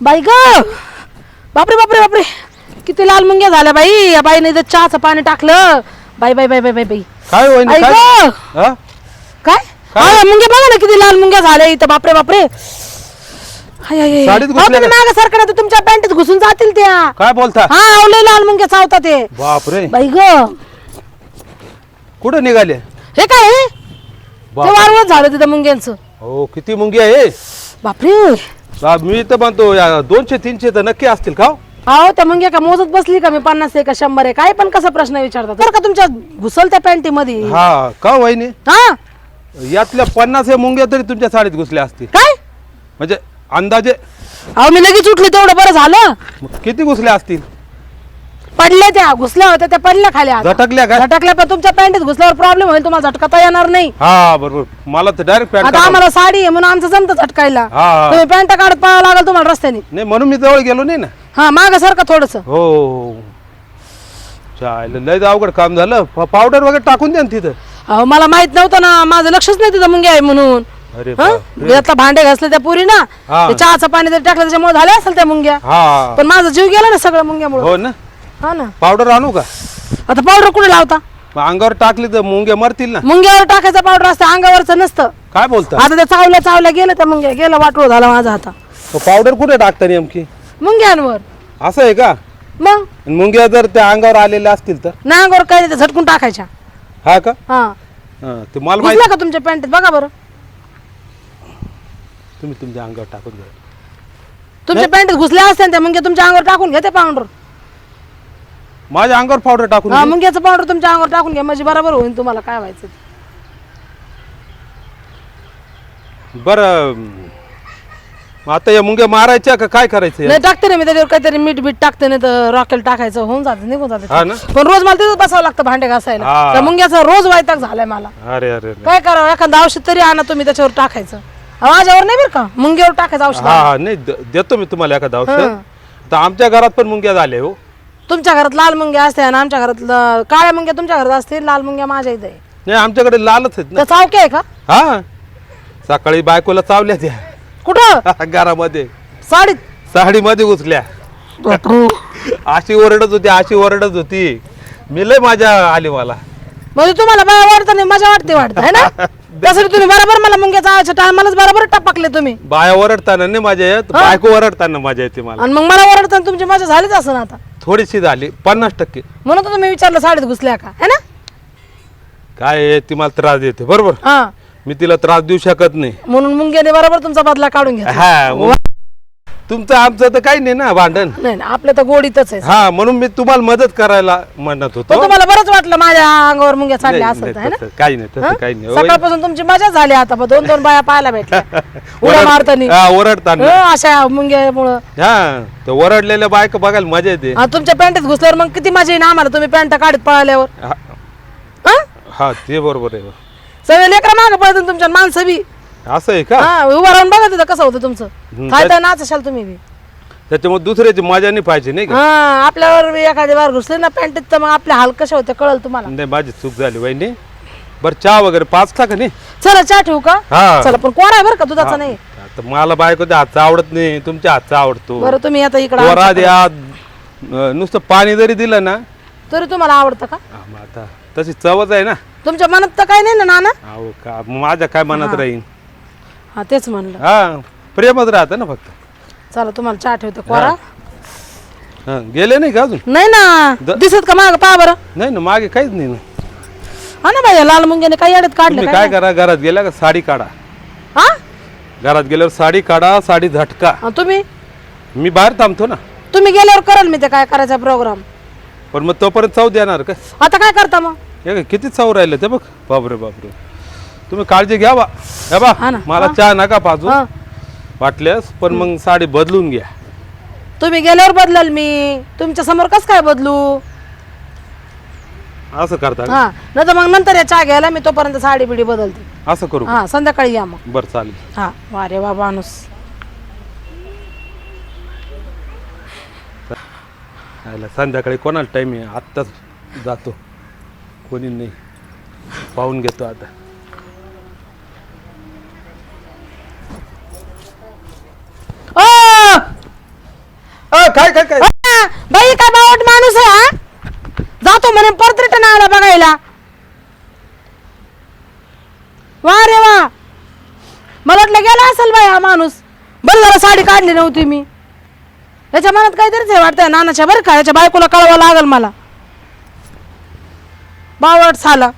बाई ग! बापरे बापरे बापरे! किती लाल मुंग्या झाल्या बाई. या बाईने इथं चहाचं पाणी टाकलं. बाई बाई बाई बाई बाई बाई. काय होईन आई काय? गं! हा? काय? हा, मुंग्या बघा ना किती लाल मुंग्या झाल्या इथं. बापरे बापरे! हाय, हाय, हाय. साडीत अहो, घुसल्या तुम्ही मागं सरकणार तर तुमच्या पॅन्टीत घुसून जातील त्या. काय बोलता? हा आवले लाल मुंग्या चावतात ते. बापरे! बाई ग! कुठं निघाले? हे काय हे? ते बाप वारवत झालं तिथं मुंग्यांचं. हो किती मुंगी आहे? बापरे! मी तर म्हणतो या दोनशे तीनशे तर नक्की असतील का हो? अहो त्या मुंग्या का मोजत बसली का मी? पन्नास आहे का शंभर आहे? काय पण कसा प्रश्न विचारतात? बरं का तुमच्या घुसल त्या पॅन्टी मध्ये हा का हो वहिनी? हा? यातल्या पन्नास या मुंग्या तरी तुमच्या साडीत घुसल्या असतील. काय? म्हणजे अंदाजे अहो मी लगेच उठली तेवढं बरं झालं. मग किती घुसल्या असतील? पडल्या त्या घुसल्या होत्या त्या पडल्या खाली आता. झटकल्या का? झटकल्या पण तुमच्या पॅन्टीत घुसल्यावर प्रॉब्लेम होईल तुम्हाला झटकता येणार नाही. हा बरोबर. मला तर डायरेक्ट पॅन्ट आता आम्हाला साडी आहे म्हणून आमचं जमतं झटकायला. हा, हा. तुम्ही पॅन्ट काढत पळावं लागेल तुम्हाला रस्त्याने. नाही म्हणून मी जवळ गेलो नाही ना. हा माग सारखं थोडस. हो. चालेल लय अवघड काम झालं. पावडर वगैरे टाकून द्या ना तिथं. अहो मला माहीत नव्हतं ना माझं लक्षच नाही तिथं मुंग्या आहे म्हणून. अरे हं? यातला भांडे घासले त्या पुरी ना हा. ते चहाचं पाणी जर टाकलं त्याच्यामुळे झाल्या असेल त्या मुंग्या. हा. पण माझा जीव गेला ना सगळं मुंग्यामुळे. हो ना. हा ना. पावडर आणू का? आता पावडर कुठे लावता? मग अंगावर टाकली तर मुंग्या मरतील ना. मुंग्यावर टाकायचा पावडर असतं अंगावरचं नसतं. काय बोलता? आता ते चावल्या चावल्या गेलं त्या मुंग्या गेलं वाटोळ झाला माझा आता. पावडर कुठे टाकता नेमकी? मुंग्यांवर. असं आहे का? मग? आणि मुंग्या जर त्या अंगावर आलेल्या असतील तर? नाही अंगावर काही नाही ते झटकून टाकायच्या. हा का? हा. हा, ते मला माहिती घुसला का तुमच्या पॅन्टीत बघा बरं. तुम्ही तुमच्या अंगावर टाकून घ्या. तुमच्या पॅन्टीत घुसल्या असत्या ना त्या मुंग्या तुमच्या अंगावर टाकून घ्या ते पावडर. माझ्या अंगावर पावडर टाकून हा घे. मुंग्याचं पावडर तुमच्या अंगावर टाकून घ्या म्हणजे बरोबर होईल तुम्हाला काय व्हायचं ते. बरं मग आता या मुंग्या मारायच्या का काय करायचं या? नाही टाकते ना मी त्याच्यावर काहीतरी मीठ बीठ टाकते नाही तर रॉकेल टाकायचं होऊन जाते निघून हा जाते ना पण रोज मला तिथं बसावं लागतं भांडे घासायला. त्या मुंग्याचा रोज वैताग झालाय मला अरे अरे अरे. काय करावं एखादं औषध तरी आणा तुम्ही त्याच्यावर टाकायचं अहो, माझ्यावर नाही बरं का मुंग्यावर टाकायचं औषध हा हा नाही द- देतो मी तुम्हाला एखादा औषध. तर आमच्या घरात पण मुंग्या झाल्या हो तुमच्या घरात लाल मुंग्या असते आणि आमच्या घरात ल- काळ्या मुंग्या तुमच्या घरात असतील लाल मुंग्या माझ्या इथे. आहे. नाही आमच्याकडे लालच आहेत ना. चावके आहे का? हा. सकाळी बायकोला चावल्या त्या. कुठं? घरामध्ये. साडीत? साडीमध्ये घुसल्या. अशी ओरडत होती अशी ओरडत होती. मी लय माझ्या आली मला. म्हणजे तुम्हाला बाया वाटतं नाही मजा वाटते वाटतं है ना? त्यासाठी तुम्ही बरोबर मला मुंग्या चावायच्या टायमालाच बरोबर टपकले तुम्ही. बाया ओरडताना नाही माझ्या येत बायको ओरडताना माझ्या येते मला. आणि मग मला ओरडताना तुमची मजा झालीच असं ना आता. थोडीशी झाली पन्नास टक्के. म्हणून तर तुम्ही विचारलं साडीत घुसल्या का? है ना? काय आहे, ती मला त्रास देते बरोबर? हा. मी तिला त्रास देऊ शकत नाही. म्हणून मुंग्याने बरोबर तुमचा बदला काढून घ्या हा मग तुमचं आमचं तर काही नाही ना भांडण. नाही नाही, आपलं तर गोडीतच आहे. हा म्हणून मी तुम्हाला मदत करायला म्हणत पण होतो तुम्हाला बरंच वाटलं माझ्या अंगावर मुंग्या चालल्या नाही, असं ना? तसं काही नाही तसं? काही नाही. होय. सकाळपासून तुमची मजा झाली आता बा, दोन दोन बाया पाहायला भेटल्या. उड्या ओरड- मारतानी हा, ओरडताना. हं, अशा मुंग्यामुळं. हा ते ओरडलेल्या बायका बघायला मजा येते. हा, तुमच्या पॅन्टीत घुसल्यावर मग किती मजा येईल आम्हाला तुम्ही पॅन्ट काढत पळाल्यावर? हा- हं? हा ते बरोबर आहे. सगळे लेकरं मागं पळतात तुमच्या माणसं बी. असं आहे का? हा उभा राहून बघा तिथं कसं होतं तुमचं. तर नाच असाल तुम्ही बी. त्याच्यामुळे दुसऱ्याची मजा नाही पाहिजे नाही का? हा आपल्यावर बी एखादी बार घुसले ना पॅन्टीत तर मग आपले हाल कसे होते कळल तुम्हाला? नाही माझी चूक झाली वहिनी. बरं चहा वगैरे पाच का नाही? चला चहा ठेवू का? हा. चला पण कोण आहे बरं का दुधाचा नाही? आता मला बायकोच्या हातचा आवडत नाही तुमच्या हातचा आवडतो. बरं तुम्ही आता इकडे वरा द्या अं, नुसतं पाणी जरी दिलं ना तरी तुम्हाला आवडतं का? हा, मग आता तशी चवच आहे ना. तुमच्या मनात तर काही नाही ना नाना? अहो का माझ्या काय मनात राहील हा तेच म्हणलं. हा प्रेमच राहतं ना फक्त. चला तुम्हाला चहा ठेवते. कोरा. हा. गेले नाही का अजून? नाही ना. द- दिसत का माग? पहा बरं. नाही ना मागे काहीच नाही ना. हा ना बाई लाल मुंग्याने काही अडत काढलं तुम्ही काय करा घरात गेल्या का साडी काढा. हा? घरात गेल्यावर साडी काढा साडी झटका. तुम्ही? मी बाहेर थांबतो ना. तुम्ही गेल्यावर कराल मी ते काय करायचा प्रोग्राम पण मग तोपर्यंत चव देणार का? आता काय करता मग? हे काय किती चव राहिलं ते बघ. बापरे बापरे. तुम्ही काळजी घ्या बा. हे बा हा ना, मला चहा नका पाजू. हा. वाटल्यास पण मग साडी बदलून घ्या. तुम्ही गेल्यावर बदलल मी. तुमच्यासमोर कस काय बदलू? असं करता का? हा. नाही तर मग नंतर या चहा घ्यायला मी तोपर्यंत साडी बिडी बदलते. असं करू हा संध्याकाळी या मग. बरं चालेल. हा. वा रे वा माणूस. यायला संध्याकाळी कोणाला टाईम आहे? आत्ताच जातो. कोणी नाही. पाहून घेतो आता. काय काय काय? बाई काय बावट माणूस आहे हा? जातो म्हणे परत रिटर्न आला बघायला. वा रे वा. मला वाटलं गेला असेल बाई हा माणूस. बरं झालं साडी काढली नव्हती मी. याच्या मनात काहीतरीच आहे वाटतंय नानाच्या बरं का? याच्या बायकोला कळवा लागल मला. बावट झाला.